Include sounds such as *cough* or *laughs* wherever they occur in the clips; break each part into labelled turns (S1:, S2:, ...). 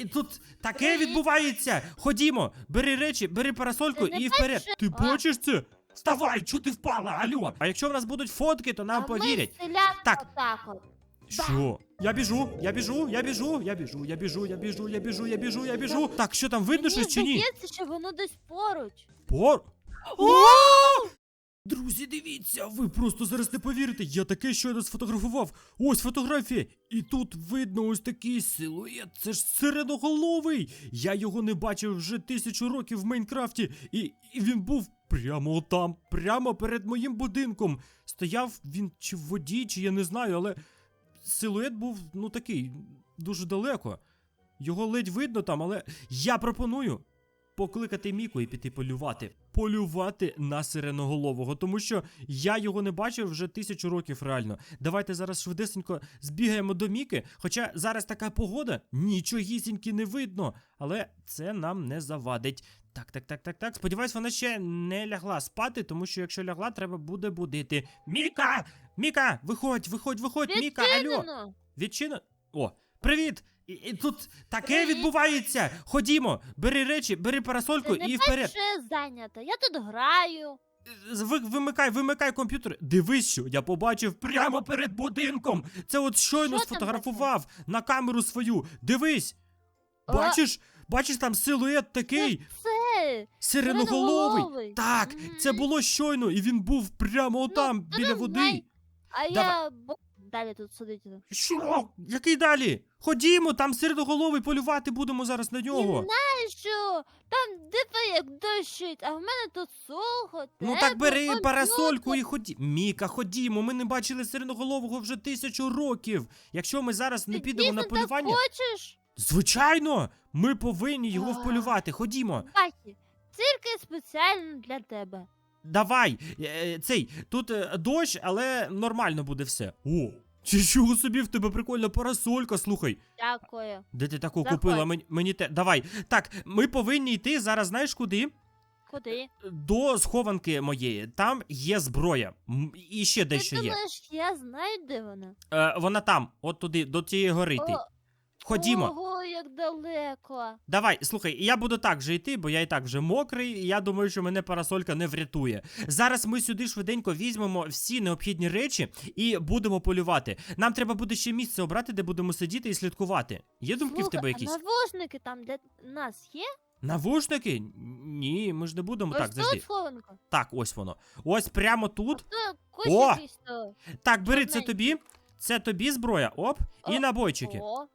S1: і тут таке відбувається. Ходімо, бери речі, бери парасольку
S2: Ти не
S1: і вперед.
S2: бачиш?
S1: Ти
S2: А.
S1: бачиш це? Вставай, чого ти впала, алло? А якщо в нас будуть фотки, то нам
S2: а
S1: повірять.
S2: Ми селян
S1: Так.
S2: отак от.
S1: Що? Я біжу, я біжу, я біжу, я біжу, я біжу, я біжу, я біжу, я біжу, я біжу. Так, що там видно
S2: Мені
S1: щось чи ні?
S2: здається, що воно десь поруч.
S1: Пор. Друзі, дивіться, ви просто зараз не повірите. Я таке щойно сфотографував. Ось фотографія. І тут видно ось такий силует. Це ж сиреноголовий. Я його не бачив вже тисячу років в Майнкрафті. І, і він був прямо там, прямо перед моїм будинком. Стояв він чи в воді, чи я не знаю, але силует був ну такий, дуже далеко. Його ледь видно там, але я пропоную покликати Міку і піти полювати. Полювати на сиреноголового, тому що я його не бачив вже тисячу років реально. Давайте зараз швидесенько збігаємо до Міки. Хоча зараз така погода, нічогісіньки не видно, але це нам не завадить. Так, так, так, так, так. Сподіваюсь, вона ще не лягла спати, тому що якщо лягла, треба буде будити. Міка! Міка! Виходь, виходь, виходь, Міка, алло!
S2: Відчинено.
S1: О, привіт! І, і тут таке
S2: Привіт.
S1: відбувається. Ходімо, бери речі, бери парасольку
S2: Ти
S1: і
S2: бачиш,
S1: вперед.
S2: що я зайнята. Я тут граю.
S1: Ви, вимикай, вимикай комп'ютер. Дивись, що я побачив прямо перед будинком. Це от щойно
S2: Що там
S1: сфотографував на камеру свою. Дивись.
S2: А?
S1: Бачиш, бачиш там силует такий.
S2: Це.
S1: Сиреноголовий.
S2: сиреноголовий.
S1: Так,
S2: Мгм.
S1: це було щойно, і він був прямо там,
S2: ти
S1: біля води.
S2: знай. А я бо- далі тут сидіти.
S1: Що? Який далі? Ходімо, там сиреноголовий полювати будемо зараз на нього.
S2: що? Там диви, як дощить, а в мене тут сухо.
S1: Ну так бери парасольку і ході. Міка, ходімо. Ми не бачили сиреноголового вже тисячу років. Якщо ми зараз не підемо на полювання.
S2: хочеш?
S1: Звичайно, ми повинні його
S2: А.
S1: вполювати. Ходімо.
S2: Бакі, тільки спеціально для тебе.
S1: Давай. Е, Цей, тут е, дощ, але нормально буде все. О, чи чого собі в тебе прикольна парасолька, слухай.
S2: Дякую.
S1: Де ти таку
S2: Заходь.
S1: купила? Мені, мені те. Давай. Так, ми повинні йти зараз, знаєш куди?
S2: Куди?
S1: До схованки моєї. Там є зброя. І ще дещо
S2: Ти
S1: є.
S2: думаєш, я знаю, де вона?
S1: Е, вона там, от туди, до тієї гори.
S2: О,
S1: Ходімо.
S2: Ого, як далеко.
S1: Давай, слухай, я буду так же йти, бо я і так вже мокрий, і я думаю, що мене парасолька не врятує. Зараз ми сюди швиденько візьмемо всі необхідні речі і будемо полювати. Нам треба буде ще місце обрати, де будемо сидіти і слідкувати. Є думки в тебе якісь?
S2: А навушники там, де нас є?
S1: Навушники? Ні, ми ж не будемо. так,
S2: Ось
S1: завжди.
S2: тут схованка.
S1: Так, ось воно. Ось прямо тут.
S2: То
S1: О!
S2: якийсь то.
S1: Так, бери це тобі. Це тобі зброя. Оп, і
S2: О,
S1: набойчики.
S2: О,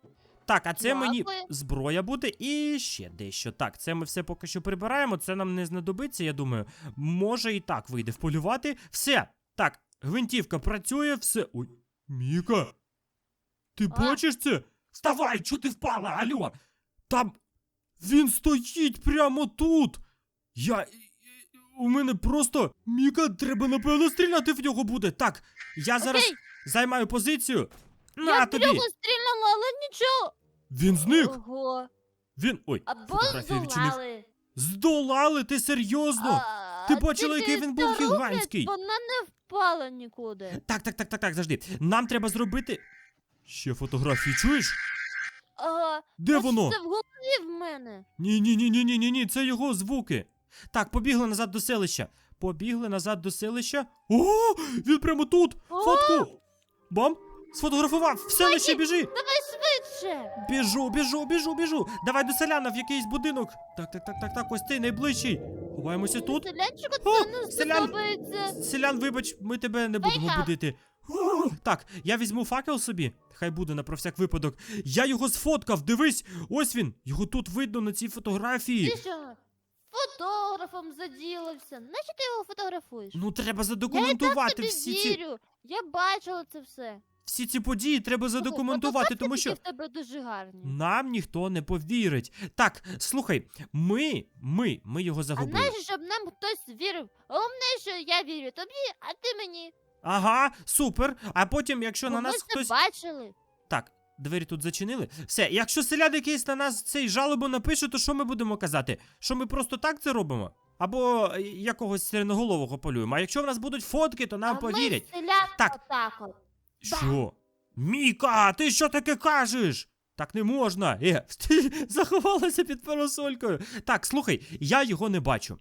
S1: Так, а це мені зброя буде і ще дещо. Так, це ми все поки що прибираємо. Це нам не знадобиться, я думаю. Може і так вийде вполювати. Все. Так, гвинтівка працює, все. Ой, Міка. Ти
S2: А?
S1: бачиш це? Вставай, чого ти впала, алло? Там він стоїть прямо тут. Я. У мене просто. Міка, треба, напевно, стріляти в нього буде. Так, я зараз
S2: Окей,
S1: займаю позицію. На
S2: я в нього стріляла, але нічого.
S1: Він зник.
S2: Ого.
S1: Він. Ой,
S2: Або
S1: відчинив.
S2: здолали.
S1: Здолали, ти серйозно?
S2: А,
S1: Ти бачила, який він був
S2: та
S1: гігантський?
S2: Вона не впала нікуди.
S1: Так, так, так, так, так, завжди. Нам треба зробити. Ще фотографії, чуєш?
S2: Ага.
S1: Де
S2: а
S1: воно?
S2: Це в голові в мене.
S1: Ні, ні, ні, ні, ні, ні, ні, це його звуки. Так, побігли назад до селища. Побігли назад до селища. О, він прямо тут! Фотку! Бам! Сфотографував! В селище біжи!
S2: Давай швидше.
S1: Біжу, біжу, біжу, біжу! Давай до селяна в якийсь будинок! Так, так, так, так, так, ось цей найближчий. Ховаємося тут.
S2: Селянчику
S1: О,
S2: це не
S1: селян.
S2: сподобається.
S1: Селян, вибач, ми тебе не будемо
S2: Вейка.
S1: будити. Так, я візьму факел собі. Хай буде на про всяк випадок. Я його сфоткав, дивись! Ось він! Його тут видно на цій фотографії.
S2: Ти що? Фотографом заділився. Нащо ти його фотографуєш?
S1: Ну, треба
S2: я і так
S1: задокументувати
S2: тобі
S1: всі ці,
S2: вірю. Я бачила це все.
S1: Всі ці події, треба задокументувати, тому що.
S2: в тебе дуже гарні.
S1: Нам ніхто не повірить. Так, слухай, ми, ми, ми його
S2: А
S1: загубили.
S2: знаєш, щоб нам хтось вірив. Головне, що я вірю тобі, а ти мені.
S1: Ага, супер. А потім, якщо на
S2: Бо ми
S1: нас
S2: це
S1: хтось.
S2: бачили.
S1: Так, двері тут зачинили. Все, якщо селян якийсь на нас цей жалобу напише, то що ми будемо казати? Що ми просто так це робимо? Або е, якогось сиреноголового полюємо. А якщо в нас будуть фотки, то нам
S2: а
S1: повірять.
S2: Ми селян
S1: Так.
S2: отак от. Да.
S1: Що? Міка, ти що таке кажеш? Так не можна. Е, ти *laughs* заховалася під парасолькою. Так, слухай, я його не бачу.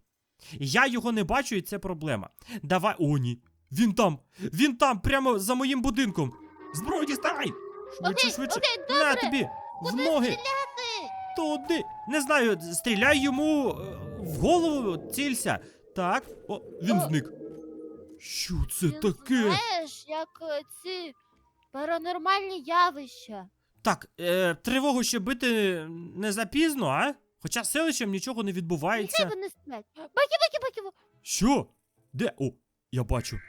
S1: Я його не бачу, і це проблема. Давай. О, ні. Він там! Він там, прямо за моїм будинком. Зброю діставай! Швидше,
S2: Окей,
S1: швидше.
S2: окей,
S1: На
S2: добре.
S1: тобі! В
S2: Куди
S1: ноги!
S2: стріляти?
S1: Туди. Не знаю, стріляй йому е, в голову, цілься. Так. О, він
S2: О.
S1: зник. Що це
S2: Він
S1: таке?
S2: Знаєш, як е, ці паранормальні явища.
S1: Так, е, тривогу ще бити не запізно, а? Хоча з селищем нічого не
S2: Нехай
S1: відбувається.
S2: вони сплять. Бакі, бакі, бакі.
S1: Що? Де? О, я бачу.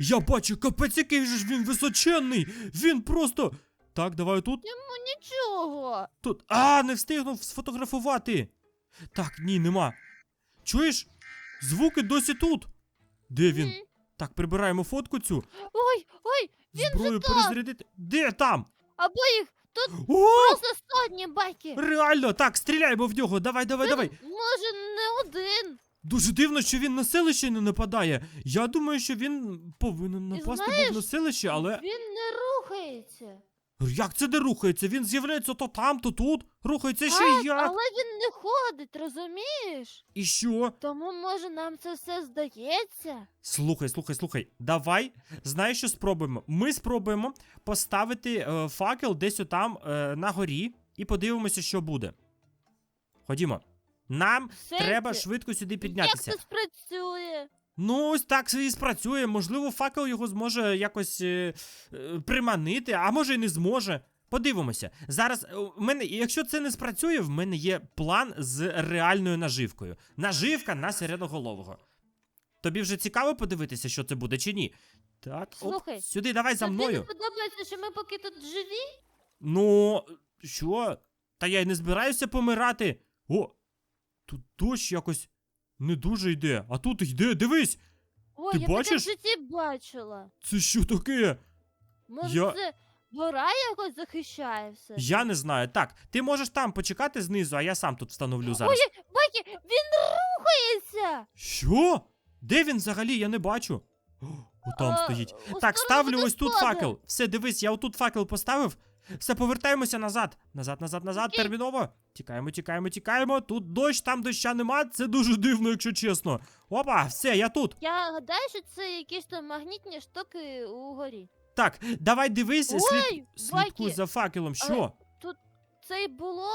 S1: Я бачу, капець, який же ж він височенний! Він просто. Так, давай тут.
S2: Йому нічого.
S1: Тут. А, не встигнув сфотографувати. Так, ні, нема. Чуєш? Звуки досі тут. Де він?
S2: М.
S1: Так, прибираємо фотку цю.
S2: Ой, ой, він
S1: Зброю
S2: же там.
S1: перезарядити. Де там?
S2: Або їх
S1: О!
S2: просто сотні байки!
S1: Реально! Так, стріляємо в нього. Давай, давай, давай.
S2: Може, не один.
S1: Дуже дивно, що він на селище не нападає. Я думаю, що він повинен напасти
S2: знаєш,
S1: був на селище, але.
S2: Він не рухається.
S1: Як це не рухається? Він з'являється то там, то тут. Рухається ще
S2: Так,
S1: й як.
S2: але він не ходить, розумієш?
S1: І що?
S2: Тому, може, нам це все здається?
S1: Слухай, слухай, слухай. Давай. Знаєш, що спробуємо? Ми спробуємо поставити е, факел десь отам е, на горі і подивимося, що буде. Ходімо. Нам
S2: сенсі?
S1: треба швидко сюди піднятися.
S2: Як це спрацює?
S1: Ну, ось так і спрацює. Можливо, факел його зможе якось е, е, приманити, а може й не зможе. Подивимося. Зараз е, у мене, якщо це не спрацює, в мене є план з реальною наживкою. Наживка на середоголового. Тобі вже цікаво подивитися, що це буде чи ні? Так,
S2: Слухай,
S1: оп, сюди давай за
S2: Тобі не
S1: мною.
S2: подобається, що ми поки тут живі?
S1: Ну, що? Та я й не збираюся помирати. О, тут дощ якось не дуже йде. А тут йде, дивись!
S2: Ой,
S1: Ти
S2: я таке в
S1: бачиш?
S2: житті бачила.
S1: Це що таке?
S2: Може,
S1: Я-
S2: це гора якось захищає все?
S1: Я не знаю. Так, ти можеш там почекати знизу, а я сам тут встановлю зараз.
S2: Ой, Бакі, він рухається!
S1: Що? Де він взагалі? Я не бачу. О, Отам
S2: А,
S1: стоїть.
S2: у
S1: Так,
S2: сторону
S1: ставлю ось тут
S2: водоспаду.
S1: факел. Все, дивись, я отут факел поставив. Все, повертаємося назад. Назад, назад, назад,
S2: Окей.
S1: терміново. Тікаємо, тікаємо, тікаємо. Тут дощ, там доща нема. Це дуже дивно, якщо чесно. Опа, все, я тут.
S2: Я гадаю, що це якісь там магнітні штуки угорі.
S1: Так, давай дивись,
S2: Ой,
S1: слід... слідкуй за факелом.
S2: але-
S1: Що?
S2: Це й було?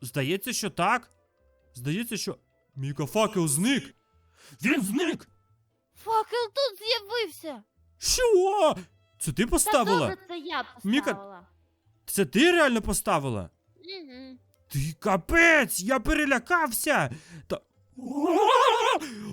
S1: Здається, що так. Здається, що. Міка факел зник. Він зник!
S2: Факел тут з'явився!
S1: Що? Це ти
S2: Та
S1: поставила?
S2: добре, це я
S1: Міка-
S2: поставила.
S1: Це ти реально поставила?
S2: Угу.
S1: Ти капець, я перелякався. Та.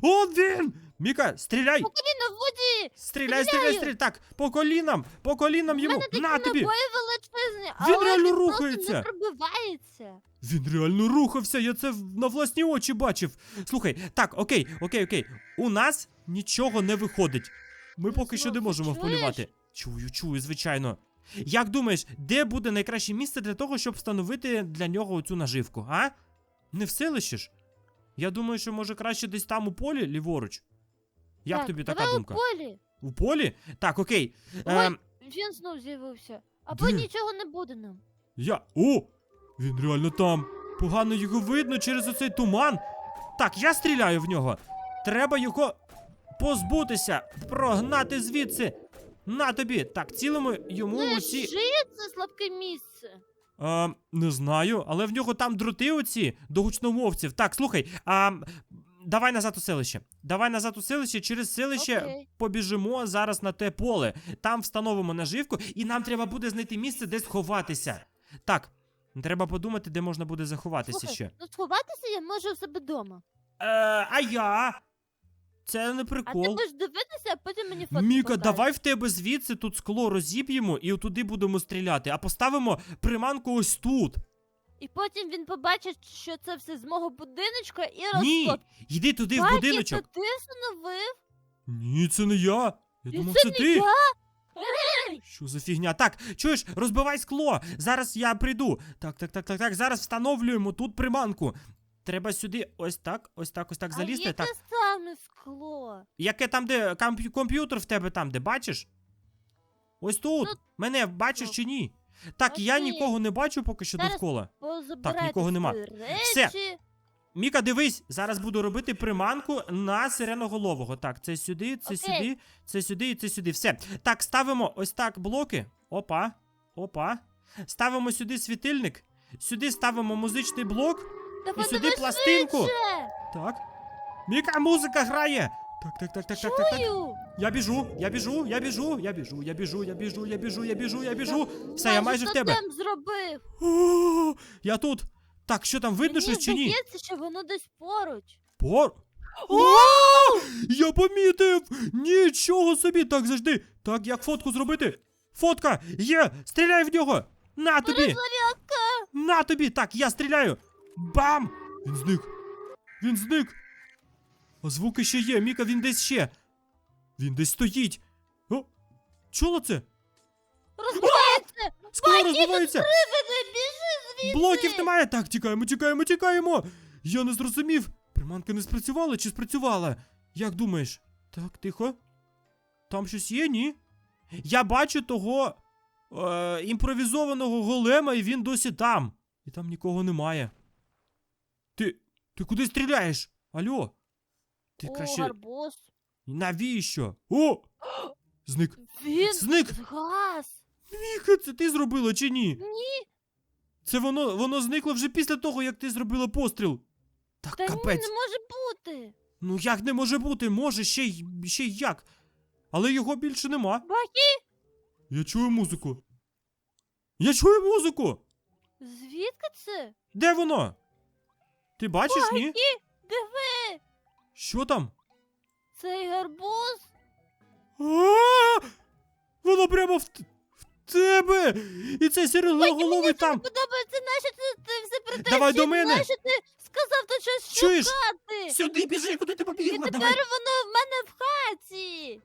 S1: О, він! Міка, стріляй!
S2: Поки він на воді!
S1: Стріляй, стріляй,
S2: стріляю!
S1: стріляй! Так, по колінам, по колінам
S2: У
S1: йому.
S2: мене такі
S1: На тобі!
S2: набої величезні,
S1: Він
S2: але
S1: реально
S2: він
S1: рухається.
S2: не пробивається.
S1: Він реально рухався, я це в- на власні очі бачив. Слухай, так, окей, окей, окей. У нас нічого не виходить. Ми поки що не можемо
S2: чуєш?
S1: вполювати. Чую, чую, звичайно. Як думаєш, де буде найкраще місце для того, щоб встановити для нього цю наживку, а? Не в селищі ж? Я думаю, що може краще десь там у полі, ліворуч. Як
S2: так,
S1: тобі така
S2: давай
S1: думка?
S2: у полі.
S1: У полі? Так, окей.
S2: Ой,
S1: Ем,
S2: він знов з'явився. Або
S1: Де?
S2: нічого не буде нам.
S1: Я. О! Він реально там. Погано його видно через оцей туман. Так, я стріляю в нього. Треба його позбутися, прогнати звідси. На тобі. Так, цілимо йому
S2: шиє це слабке місце.
S1: А, не знаю, але в нього там дроти оці до гучномовців. Так, слухай, а, давай назад у селище. Давай назад у селище, через селище
S2: Окей.
S1: побіжимо зараз на те поле. Там встановимо наживку, і нам треба буде знайти місце, де сховатися. Так, треба подумати, де можна буде заховатися
S2: Слухай,
S1: ще.
S2: ну сховатися я можу в себе вдома.
S1: Е, а я? Це не
S2: А ти
S1: прикол.
S2: будеш дивитися, а потім мені фото
S1: Міка,
S2: покажеш.
S1: давай в тебе звідси тут скло розіб'ємо і туди будемо стріляти, а поставимо приманку ось тут.
S2: І потім він побачить, що це все з мого будиночка і
S1: Ні, йди туди в будиночок.
S2: це ти встановив?
S1: Ні, це не я. Я
S2: І
S1: думав,
S2: це
S1: це
S2: не
S1: ти.
S2: я?
S1: Що за фігня? Так, чуєш, розбивай скло. Зараз я прийду. Так, так, так, так, так. Зараз встановлюємо тут приманку. Треба сюди ось так, ось так, ось так залізти.
S2: А яке
S1: Так.
S2: саме скло?
S1: Яке там, де камп'ю- комп'ютер в тебе там, де бачиш? Ось тут.
S2: Ну,
S1: Мене бачиш
S2: ну.
S1: чи ні? Так, я
S2: Окей.
S1: нікого не бачу поки що
S2: Зараз
S1: довкола.
S2: Позабирайте
S1: нікого нема.
S2: свої Речі.
S1: Все. Міка, дивись, зараз буду робити приманку на сиреноголового. Так, це сюди, це
S2: Окей.
S1: сюди, це сюди і це сюди. Все. Так, ставимо ось так блоки. Опа. Опа. Ставимо сюди світильник. Сюди ставимо музичний блок. І сюди пластинку.
S2: швидше.
S1: Так. Міка, музика грає. Так, так, так, так, так, так, так.
S2: Чую.
S1: Я біжу, я біжу, я біжу, я біжу, я біжу, я біжу, я біжу, я біжу, я біжу. Все, я майже в тебе.
S2: тотем зробив.
S1: О, я тут. Так, що там видно щось чи ні?
S2: здається, що воно десь поруч.
S1: Пор. О! Я помітив! Нічого собі! Так, завжди. Так, як фотку зробити? Фотка! Є! Стріляй в нього! На тобі!
S2: Перезарядка.
S1: На тобі! Так, я стріляю! Бам! Він зник! Він зник! А звуки ще є, Міка, він десь ще! Він десь стоїть! О! Чула це?
S2: Розбивається.
S1: Скоро розбивається! Блоків немає! Так, тікаємо, тікаємо, тікаємо! Я не зрозумів! Приманка не спрацювала чи спрацювала? Як думаєш? Так, тихо. Там щось є, ні? Я бачу того е, імпровізованого голема, і він досі там. І там нікого немає. Ти. Куди стріляєш? Алло? Ти
S2: О,
S1: краще.
S2: гарбуз.
S1: Навіщо? О! Зник.
S2: Він
S1: Зник!
S2: згас.
S1: Міка, це ти зробила чи ні?
S2: Ні,
S1: Це воно, воно зникло вже після того, як ти зробила постріл. Так,
S2: та ні,
S1: капець.
S2: не може бути.
S1: Ну як не може бути? Може, ще й ще й як. Але його більше нема.
S2: Бакі,
S1: Я чую музику. Я чую музику.
S2: звідки це?
S1: Де воно? Ти бачиш, ні?
S2: Бакі, диви,
S1: Що там?
S2: цей гарбуз.
S1: А! Воно прямо в, т- в тебе! І цей сиреноголовий там.
S2: Подобається, нащо ти, ти все про
S1: Давай до мене.
S2: Нащо ти сказав то щось
S1: Чуєш?
S2: шукати?
S1: Сюди біжи, куди ти
S2: І
S1: побігла?
S2: тепер
S1: Давай.
S2: воно в мене в хаті.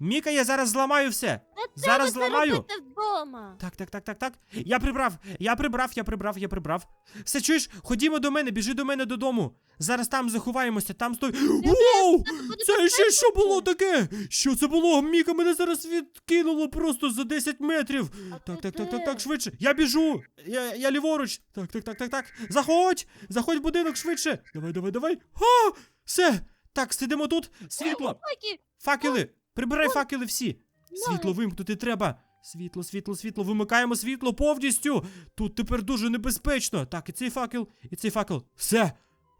S1: Міка, я зараз зламаю все. Зараз зламаю.
S2: вдома.
S1: Так, так, так, так, так. Я прибрав, я прибрав, я прибрав, я прибрав. Все чуєш? Ходімо до мене, біжи до мене додому. Зараз там заховаємося, там стой. Воу! Це ще що було таке? Що це було? Міка мене зараз відкинуло просто за 10 метрів.
S2: А
S1: Так, так, так, так, так, швидше. Я біжу. Я, я ліворуч. Так, так, так, так, так. Заходь! Заходь в будинок швидше. Давай, давай, давай. А! Все. Так, сидимо тут. Світло. Факели. Прибирай факели всі.
S2: Ну.
S1: Світло вимкнути треба. Світло, світло, світло. Вимикаємо світло повністю. Тут тепер дуже небезпечно. Так, і цей факел, і цей факел. Все.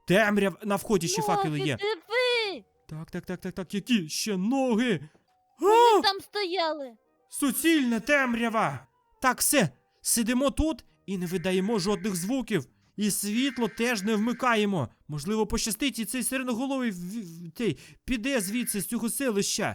S1: Темряв на вході ще факели є. Так, так, так, так, так. Які ще ноги?
S2: Вони там стояли.
S1: Суцільна темрява. Так, все. Сидимо тут і не видаємо жодних звуків. І світло теж не вмикаємо. Можливо, пощастить, і цей сиреноголовий піде звідси з цього селища.